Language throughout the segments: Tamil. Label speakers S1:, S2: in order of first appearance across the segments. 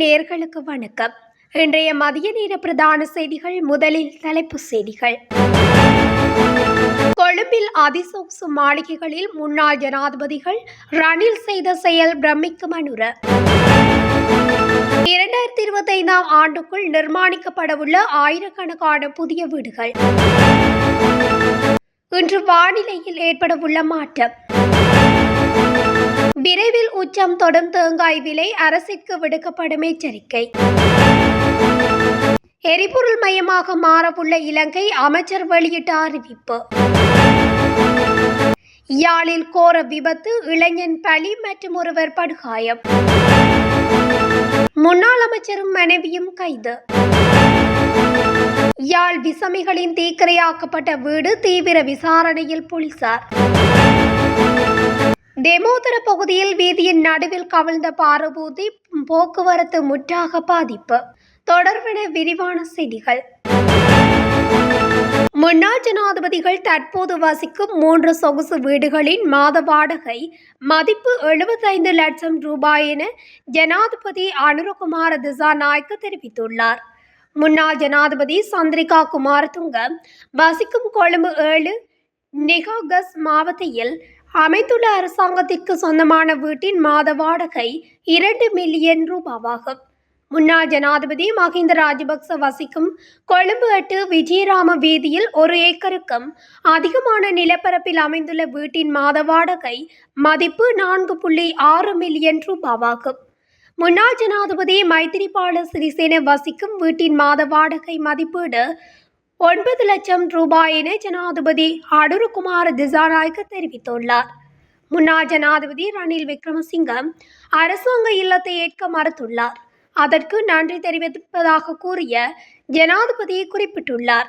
S1: நேர்களுக்கு வணக்கம். இன்றைய மதிய நேர பிரதான செய்திகள் முதலில் தலைப்பு செய்திகள். கொழும்பில் அதிசொகுசு மாளிகைகளில் முன்னாள் ஜனாதிபதிகள் ரணில் செய்த செயல் பிரமிக்கும் அனுர. இரண்டாயிரத்தி இருபத்தி ஐந்தாம் ஆண்டுக்குள் நிர்மாணிக்கப்படவுள்ள ஆயிரக்கணக்கான புதிய வீடுகள். இன்று வானிலையில் ஏற்படவுள்ள மாற்றம். விரைவில் உச்சம் தொடும் தேங்காய் விலை அரசிற்கு விடுக்கப்படும் எச்சரிக்கை. எரிபொருள் மையமாக மாறவுள்ள இலங்கை அமைச்சர் வெளியிட்ட அறிவிப்பு. யாழில் கோர விபத்து இளைஞன் பலி மற்றும் ஒருவர் படுகாயம். முன்னாள் அமைச்சரும் மனைவியும் கைது. யாழ் விசமிகளின் தீக்கிரையாக்கப்பட்ட வீடு தீவிர விசாரணையில் போலீசார். தெமோதர பகுதியில் வீதியின் நடுவில் கவிழ்ந்த பாரபூதி போக்குவரத்து முற்றாக பாதிப்பு. தொடர்பென விரிவான செய்திகள். முன்னாள் ஜனாதிபதிகள் தற்போது வசிக்கும் மூன்று சொகுசு வீடுகளின் மாத வாடகை மதிப்பு எழுபத்தைந்து லட்சம் ரூபாய் என ஜனாதிபதி அனுரகுமார திசாநாயக்க தெரிவித்துள்ளார். முன்னாள் ஜனாதிபதி சந்திரிகா குமாரதுங்க வசிக்கும் கொழும்பு ஏழு நிகாகஸ் மாவட்டத்தில் அமைந்துள்ள அரசாங்கத்திற்கு சொந்தமான வீட்டின் மாத வாடகை இரண்டு மில்லியன் ரூபாவாகும். முன்னாள் ஜனாதிபதி மஹிந்த ராஜபக்ச வசிக்கும் கொழும்பு எட்டு விஜயராம வீதியில் ஒரு ஏக்கருக்கும் அதிகமான நிலப்பரப்பில் அமைந்துள்ள வீட்டின் மாத வாடகை மதிப்பு நான்கு புள்ளி ஆறு மில்லியன் ரூபாவாகும். முன்னாள் ஜனாதிபதி மைத்திரிபால சிறிசேன வசிக்கும் வீட்டின் மாத வாடகை மதிப்பீடு ஒன்பது லட்சம் ரூபாய் என ஜனாதிபதி அடுருகுமார திசாநாயக்க தெரிவித்துள்ளார். முன்னாள் ஜனாதிபதி ரணில் விக்ரமசிங்கம் அரசாங்க இல்லத்தை ஏற்க மறுத்துள்ளார். அதற்கு நன்றி தெரிவிப்பதாக கூறிய ஜனாதிபதி குறிப்பிட்டுள்ளார்.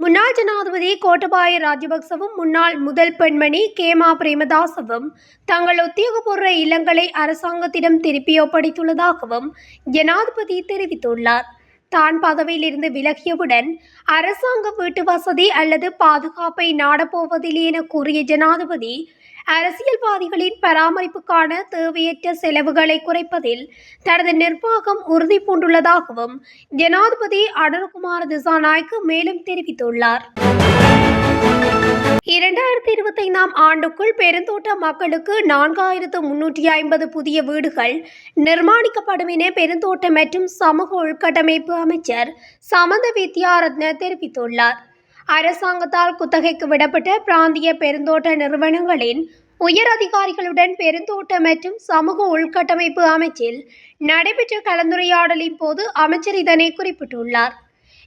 S1: முன்னாள் ஜனாதிபதி கோட்டபாய ராஜபக்சவும் முன்னாள் முதல் பெண்மணி கேமா பிரேமதாசவும் தங்கள் உத்தியோகபூர்வ இல்லங்களை அரசாங்கத்திடம் திருப்பி ஒப்படைத்துள்ளதாகவும் ஜனாதிபதி தெரிவித்துள்ளார். தான் பதவியிலிருந்து விலகியவுடன் அரசாங்க வீட்டு வசதி அல்லது பாதுகாப்பை நாடப்போவதில்லை என கூறிய ஜனாதிபதி அரசியல்வாதிகளின் பராமரிப்புக்கான தேவையற்ற செலவுகளை குறைப்பதில் தனது நிர்வாகம் உறுதி பூண்டுள்ளதாகவும் ஜனாதிபதி அடர்குமார் திசாநாய்க்கு மேலும் தெரிவித்துள்ளார். இரண்டாயிரத்தி இருபத்தி ஐந்தாம் ஆண்டுக்குள் பெருந்தோட்ட மக்களுக்கு நான்காயிரத்து முன்னூற்றி ஐம்பது புதிய வீடுகள் நிர்மாணிக்கப்படும் என பெருந்தோட்ட மற்றும் சமூக உள்கட்டமைப்பு அமைச்சர் சமந்த வித்யாரத்ன தெரிவித்துள்ளார். அரசாங்கத்தால் குத்தகைக்கு விடப்பட்ட பிராந்திய பெருந்தோட்ட நிறுவனங்களின் உயர் அதிகாரிகளுடன் பெருந்தோட்ட மற்றும் சமூக உள்கட்டமைப்பு அமைச்சில் நடைபெற்ற கலந்துரையாடலின் போது அமைச்சர் இதனை குறிப்பிட்டுள்ளார்.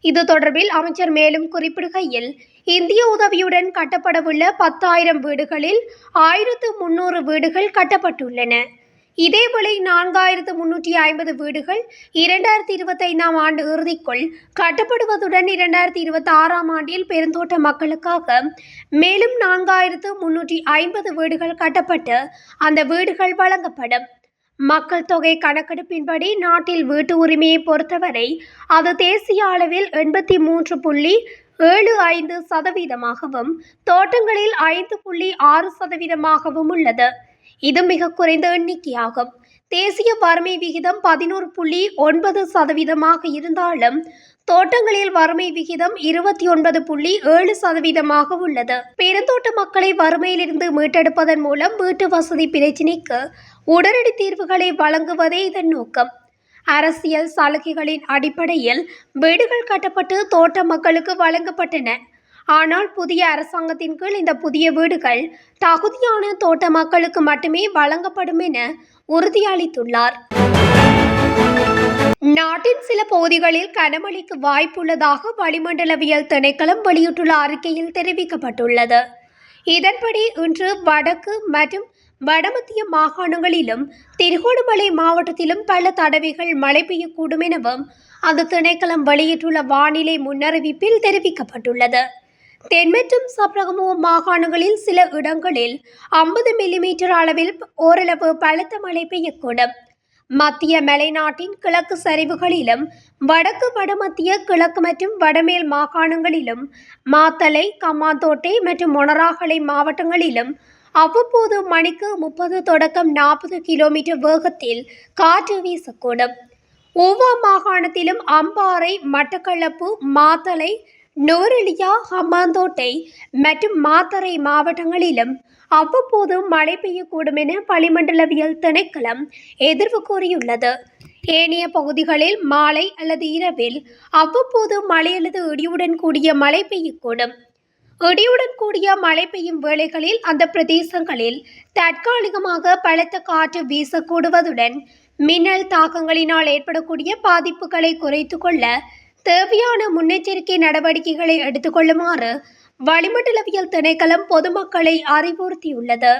S1: இது தொடர்பில் அமைச்சர் மேலும் குறிப்பிடுகையில் இந்திய உதவியுடன் கட்டப்படவுள்ள பத்தாயிரம் வீடுகளில் ஆயிரத்து முன்னூறு வீடுகள் கட்டப்பட்டுள்ளன. இதேவேளை நான்காயிரத்து முன்னூற்றி ஐம்பது வீடுகள் இரண்டாயிரத்தி இருபத்தைந்தாம் ஆண்டு இறுதிக்குள் கட்டப்படுவதுடன் இரண்டாயிரத்தி இருபத்தி ஆறாம் ஆண்டில் பெருந்தோட்ட மக்களுக்காக மேலும் நான்காயிரத்து முன்னூற்றி ஐம்பது வீடுகள் கட்டப்பட்டு அந்த வீடுகள் வழங்கப்படும். மக்கள் தொகை கணக்கெடுப்பின்படி நாட்டில் வீட்டு உரிமையை பொறுத்தவரை அது தேசிய அளவில் எண்பத்தி மூன்று புள்ளி ஏழு ஐந்து சதவீதமாகவும் தோட்டங்களில் ஐந்து புள்ளி ஆறு சதவீதமாகவும் உள்ளது. இது மிக குறைந்த எண்ணிக்கையாகும். தேசிய வறுமை விகிதம் பதினோரு புள்ளி ஒன்பது சதவீதமாக இருந்தாலும் தோட்டங்களில் வறுமை விகிதம் இருபத்தி ஒன்பது புள்ளி ஏழு சதவீதமாக உள்ளது. பெருந்தோட்ட மக்களை வறுமையிலிருந்து மீட்டெடுப்பதன் மூலம் வீட்டு வசதி பிரச்சினைக்கு உடனடி தீர்வுகளை வழங்குவதே இதன் நோக்கம். அரசியல் சலுகைகளின் அடிப்படையில் வீடுகள் கட்டப்பட்டு தோட்ட மக்களுக்கு வழங்கப்பட்டன. ஆனால் புதிய அரசாங்கத்தின் கீழ் இந்த புதிய வீடுகள் தகுதியான தோட்ட மக்களுக்கு மட்டுமே வழங்கப்படும் என உறுதியளித்துள்ளார். நாட்டின் சில பகுதிகளில் கனமழைக்கு வாய்ப்புள்ளதாக வளிமண்டலவியல் திணைக்களம் வெளியிட்டுள்ள அறிக்கையில் தெரிவிக்கப்பட்டுள்ளது. இதன்படி இன்று வடக்கு மற்றும் வடமத்திய மாகாணங்களிலும் திருகோணமலை மாவட்டத்திலும் பல தடவைகள் மழை பெய்யக்கூடும் எனவும் அந்த திணைக்களம் வெளியிட்டுள்ள வானிலை முன்னறிவிப்பில் தெரிவிக்கப்பட்டுள்ளது. தென் மற்றும் சப்ரகமோ மாகாணங்களில் சில இடங்களில் ஐம்பது மில்லிமீட்டர் அளவில் ஓரளவு பலத்த மழை பெய்யக்கூடும். மத்திய மலைநாட்டின் கிழக்கு சரிவுகளிலும் வடக்கு வடமத்திய கிழக்கு மற்றும் வடமேல் மாகாணங்களிலும் மாத்தலை கம்மாந்தோட்டை மற்றும் மொனராகலை மாவட்டங்களிலும் அவ்வப்போது மணிக்கு முப்பது தொடக்கம் நாற்பது கிலோமீட்டர் வேகத்தில் காற்று வீசக்கூடும். ஒவ்வொரு மாகாணத்திலும் அம்பாறை மட்டக்களப்பு மாத்தளை நோரெலியா ஹமாந்தோட்டை மற்றும் மாத்தறை மாவட்டங்களிலும் அவ்வப்போது மழை பெய்யக்கூடும் என வளிமண்டலவியல் திணைக்களம் எதிர்வு கூறியுள்ளது. ஏனைய பகுதிகளில் மாலை அல்லது இரவில் அவ்வப்போது மழை அல்லது இடியுடன் கூடிய மழை பெய்யக்கூடும். இடியுடன் கூடிய மழை பெய்யும் வேளைகளில் அந்த பிரதேசங்களில் தற்காலிகமாக பலத்த காற்று வீசக்கூடுவதுடன் மின்னல் தாக்கங்களினால் ஏற்படக்கூடிய பாதிப்புகளை குறைத்து கொள்ள தேவையான முன்னெச்சரிக்கை நடவடிக்கைகளை எடுத்துக்கொள்ளுமாறு வளிமண்டலவியல் திணைக்களம் பொதுமக்களை அறிவுறுத்தியுள்ளது.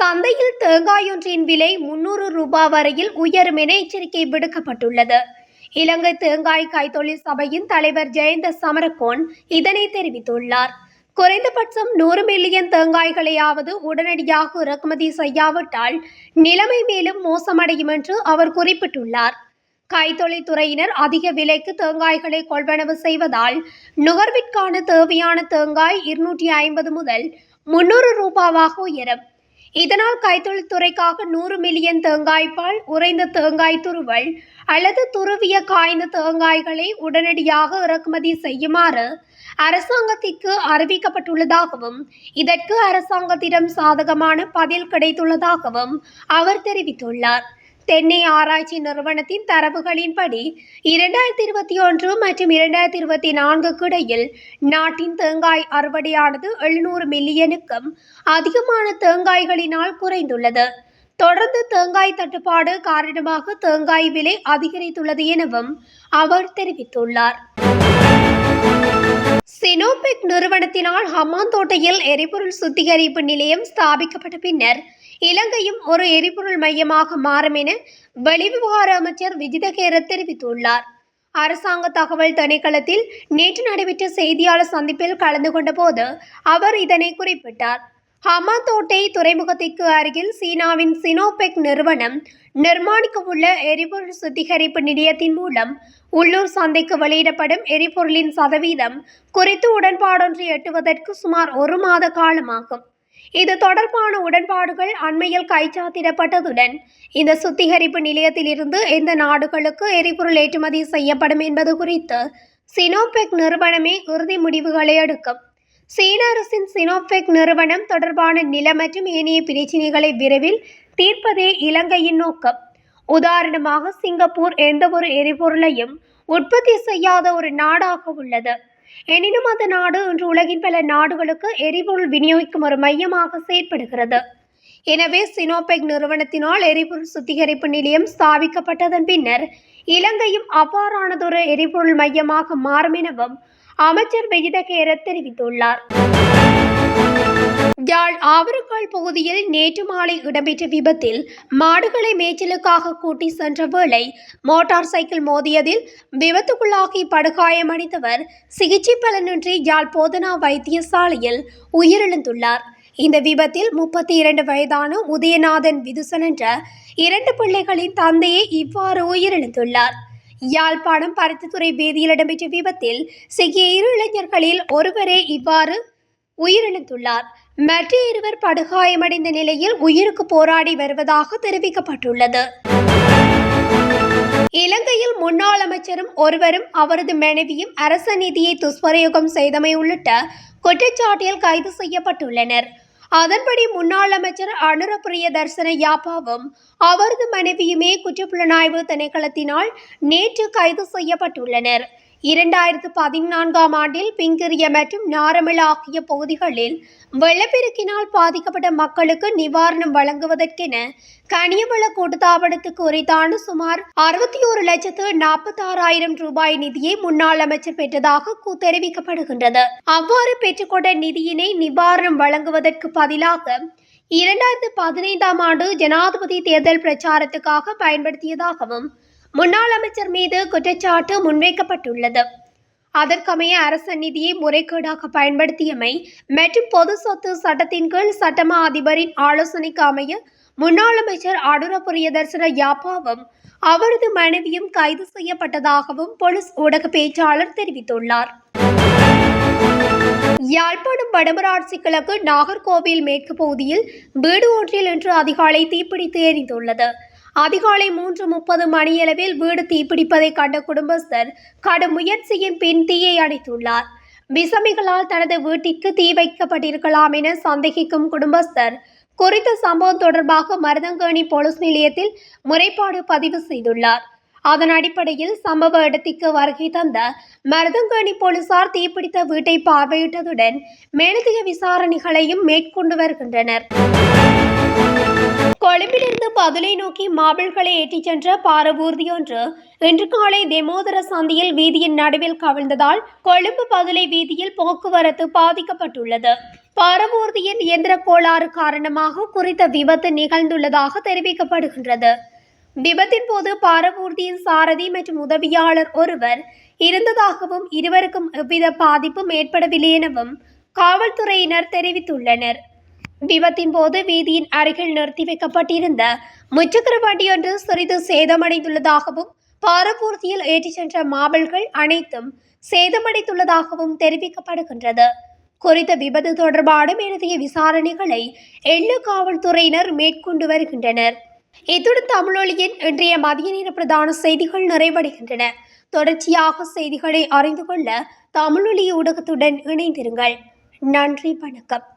S1: சந்தையில் தேங்காயொன்றின் விலை முன்னூறு ரூபாய் வரையில் உயரும் என எச்சரிக்கை விடுக்கப்பட்டுள்ளது. இலங்கை தேங்காய் கைத்தொழில் சபையின் தலைவர் ஜெயந்த சமரகோன் இதனை தெரிவித்துள்ளார். குறைந்தபட்சம் நூறு மில்லியன் தேங்காய்களையாவது உடனடியாக இறக்குமதி செய்யாவிட்டால் நிலைமை மேலும் மோசமடையும் என்று அவர் குறிப்பிட்டுள்ளார். கைத்தொழில்துறையினர் அதிக விலைக்கு தேங்காய்களை கொள்வனவு செய்வதால் நுகர்விற்கான தேவையான தேங்காய் இருநூற்றி ஐம்பது முதல் முன்னூறு ரூபாவாக உயரும். இதனால் கைத்தொழில்துறைக்காக நூறு மில்லியன் தேங்காய் பால் உறைந்த தேங்காய் துருவல் அல்லது துருவிய காய்ந்த தேங்காய்களை உடனடியாக இறக்குமதி செய்யுமாறு அரசாங்கத்திற்கு அறிவிக்கப்பட்டுள்ளதாகவும் இதற்கு அரசாங்கத்திடம் சாதகமான பதில் கிடைத்துள்ளதாகவும் அவர் தெரிவித்துள்ளார். தென்னை ஆராய்ச்சி நிறுவனத்தின் தரவுகளின்படி இரண்டாயிரத்தி இருபத்தி ஒன்று மற்றும் இரண்டாயிரத்தி இருபத்தி நான்குக்கு இடையில் நாட்டின் தேங்காய் அறுவடையானது எழுநூறு மில்லியனுக்கும் அதிகமான தேங்காய்களினால் குறைந்துள்ளது. தொடர்ந்து தேங்காய் தட்டுப்பாடு காரணமாக தேங்காய் விலை அதிகரித்துள்ளது எனவும் அவர் தெரிவித்துள்ளார். சினோபெக் நிறுவனத்தினால் ஹமாந்தோட்டையில் எரிபொருள் சுத்திகரிப்பு நிலையம் ஸ்தாபிக்கப்பட்ட பின்னர் இலங்கையும் ஒரு எரிபொருள் மையமாக மாறும் என வெளிவிவகார அமைச்சர் விஜிதகேர தெரிவித்துள்ளார். அரசாங்க தகவல் திணைக்களத்தில் நேற்று நடைபெற்ற செய்தியாளர் சந்திப்பில் கலந்து கொண்டபோது அவர் இதனை குறிப்பிட்டார். ஹமாதோட்டை துறைமுகத்திற்கு அருகில் சீனாவின் சினோபெக் நிறுவனம் நிர்மாணிக்கவுள்ள எரிபொருள் சுத்திகரிப்பு நிலையத்தின் மூலம் உள்ளூர் சந்தைக்கு வெளியிடப்படும் எரிபொருளின் சதவீதம் குறித்து உடன்பாடொன்றை எட்டுவதற்கு சுமார் ஒரு மாத காலமாகும். இது தொடர்பான உடன்பாடுகள் அண்மையில் கைச்சாத்திடப்பட்டதுடன் இந்த சுத்திகரிப்பு நிலையத்திலிருந்து எந்த நாடுகளுக்கு எரிபொருள் ஏற்றுமதி செய்யப்படும் என்பது குறித்து சினோபெக் நிறுவனமே இறுதி முடிவுகளை எடுக்கும். சீன அரசின் சினோபெக் நிறுவனம் தொடர்பான நில மற்றும் ஏனைய பிரச்சினைகளை விரைவில் தீர்ப்பதே இலங்கையின் நோக்கம். உதாரணமாக சிங்கப்பூர் எந்த ஒரு எரிபொருளையும் உற்பத்தி செய்யாத ஒரு நாடாக உள்ளது. எனினும் அந்த நாடு இன்று உலகின் பல நாடுகளுக்கு எரிபொருள் விநியோகிக்கும் ஒரு மையமாக செயற்படுகிறது. எனவே சினோபெக் நிறுவனத்தினால் எரிபொருள் சுத்திகரிப்பு நிலையம் ஸ்தாபிக்கப்பட்டதன் பின்னர் இலங்கையும் அவ்வாறானதொரு எரிபொருள் மையமாக மாறும் எனவும் அமைச்சர் வெஜிதகேர தெரிவித்துள்ளார். யாழ் ஆவரங்கால் பகுதியில் நேற்று மாலை இடம்பெற்ற விபத்தில் மாடுகளை மேய்ச்சலுக்காக கூட்டி சென்ற வேளை மோட்டார் சைக்கிள் மோதியதில் விபத்துக்குள்ளாகி படுகாயமடைந்தவர் சிகிச்சை பலனின்றி யாழ் போதனா வைத்தியசாலையில் உயிரிழந்துள்ளார். இந்த விபத்தில் முப்பத்தி இரண்டு வயதான உதயநாதன் விதுசன் என்ற இரண்டு பிள்ளைகளின் தந்தையே இவ்வாறு உயிரிழந்துள்ளார். யாழ்ப்பாணம் பருத்தித்துறை வீதியில் இடம்பெற்ற விபத்தில் சிக்கிய இரு இளைஞர்களில் ஒருவரே இவ்வாறு உயிரிழந்துள்ளார். மற்ற இருவர் படுகாயமடைந்த நிலையில் உயிருக்கு போராடி வருவதாக தெரிவிக்கப்பட்டுள்ளது. இலங்கையில் முன்னாள் அமைச்சரும் ஒருவரும் அவரது மனைவியும் அரச நிதியை துஷ்பிரயோகம் செய்தமை உள்ளிட்ட குற்றச்சாட்டில் கைது செய்யப்பட்டுள்ளனர். அதன்படி முன்னாள் அமைச்சர் அனுர பிரியதர்சன யாப்பாவும் அவரது மனைவியுமே குற்றப்புலனாய்வு திணைக்களத்தினால் நேற்று கைது செய்யப்பட்டுள்ளனர். இரண்டாயிரத்து பதினான்காம் ஆண்டில் பிங்கிரிய மற்றும் நாரமிழ ஆகிய பகுதிகளில் வெள்ளப்பெருக்கினால் பாதிக்கப்பட்ட மக்களுக்கு நிவாரணம் வழங்குவதற்கென கனியவள கூட்டுத்தாபனத்துக்கு உரித்தான சுமார் அறுபத்தி ஒரு லட்சத்து நாற்பத்தாறாயிரம் ரூபாய் நிதியை முன்னாள் அமைச்சர் பெற்றதாக தெரிவிக்கப்படுகின்றது. அவ்வாறு பெற்றுக்கொண்ட நிதியினை நிவாரணம் வழங்குவதற்கு பதிலாக இரண்டாயிரத்து பதினைந்தாம் ஆண்டு ஜனாதிபதி தேர்தல் பிரச்சாரத்துக்காக பயன்படுத்தியதாகவும் முன்னாள் அமைச்சர் மீது குற்றச்சாட்டு முன்வைக்கப்பட்டுள்ளது. அதற்கமைய அரச நிதியை முறைகேடாக பயன்படுத்தியமை மற்றும் பொது சொத்து சட்டத்தின் கீழ் சட்டமா அதிபரின் ஆலோசனைக்கு அமைய முன்னாள் அமைச்சர் அடுர பிரியதர்சன யாப்பாவும் அவரது மனைவியும் கைது செய்யப்பட்டதாகவும் போலீஸ் ஊடக பேச்சாளர் தெரிவித்துள்ளார். யாழ்ப்பாணம் வடமராட்சி கிழக்கு நாகர்கோவில் மேற்கு பகுதியில் வீடு ஒன்றில் இன்று அதிகாலை தீப்பிடித்து எரிந்துள்ளது. அதிகாலை மூன்று முப்பது மணியளவில் வீடு தீப்பிடிப்பதை கண்ட குடும்பஸ்தர் கடும் முயற்சியின் பின் தீயை அணைத்துள்ளார். விசமிகளால் தனது வீட்டிற்கு தீ வைக்கப்பட்டிருக்கலாம் என சந்தேகிக்கும் குடும்பஸ்தர் குறித்த சம்பவம் தொடர்பாக மருதங்கேணி போலீஸ் நிலையத்தில் முறைப்பாடு பதிவு செய்துள்ளார். அதன் அடிப்படையில் சம்பவ இடத்திற்கு வருகை தந்த மருதங்கேணி போலீசார் தீப்பிடித்த வீட்டை பார்வையிட்டதுடன் மேலதிக விசாரணைகளையும் மேற்கொண்டு வருகின்றனர். கொழும்பிலிருந்து பதுளை நோக்கி மாபிள்களை ஏற்றிச் சென்ற பாரவூர்தி ஒன்று இன்று காலை தெமோதர சந்தியில் வீதியின் நடுவில் கவிழ்ந்ததால் கொழும்பு பதுளை வீதியில் போக்குவரத்து பாதிக்கப்பட்டுள்ளது. பாரவூர்தியின் இயந்திர கோளாறு காரணமாக குறித்த விபத்து நிகழ்ந்துள்ளதாக தெரிவிக்கப்படுகின்றது. விபத்தின் போது பாரவூர்தியின் சாரதி மற்றும் உதவியாளர் ஒருவர் இருந்ததாகவும் இருவருக்கும் எவ்வித பாதிப்பும் ஏற்படவில்லை எனவும் காவல்துறையினர் தெரிவித்துள்ளனர். விபத்தின் போது வீதியின் அருகில் நிறுத்தி வைக்கப்பட்டிருந்த முச்சக்கர வண்டியொன்று சிறிது சேதமடைந்துள்ளதாகவும் பாரபூர்த்தியில் ஏற்றிச் சென்ற மாபல்கள் அனைத்தும் சேதமடைந்துள்ளதாகவும் தெரிவிக்கப்படுகின்றது. குறித்த விபத்து தொடர்பான எழுதிய விசாரணைகளை எள்ளு காவல்துறையினர் மேற்கொண்டு வருகின்றனர். இத்துடன் தமிழொலியின் இன்றைய மதிய நேர பிரதான செய்திகள் நிறைவடைகின்றன. தொடர்ச்சியாக செய்திகளை அறிந்து கொள்ள தமிழொலி ஊடகத்துடன் இணைந்திருங்கள். நன்றி வணக்கம்.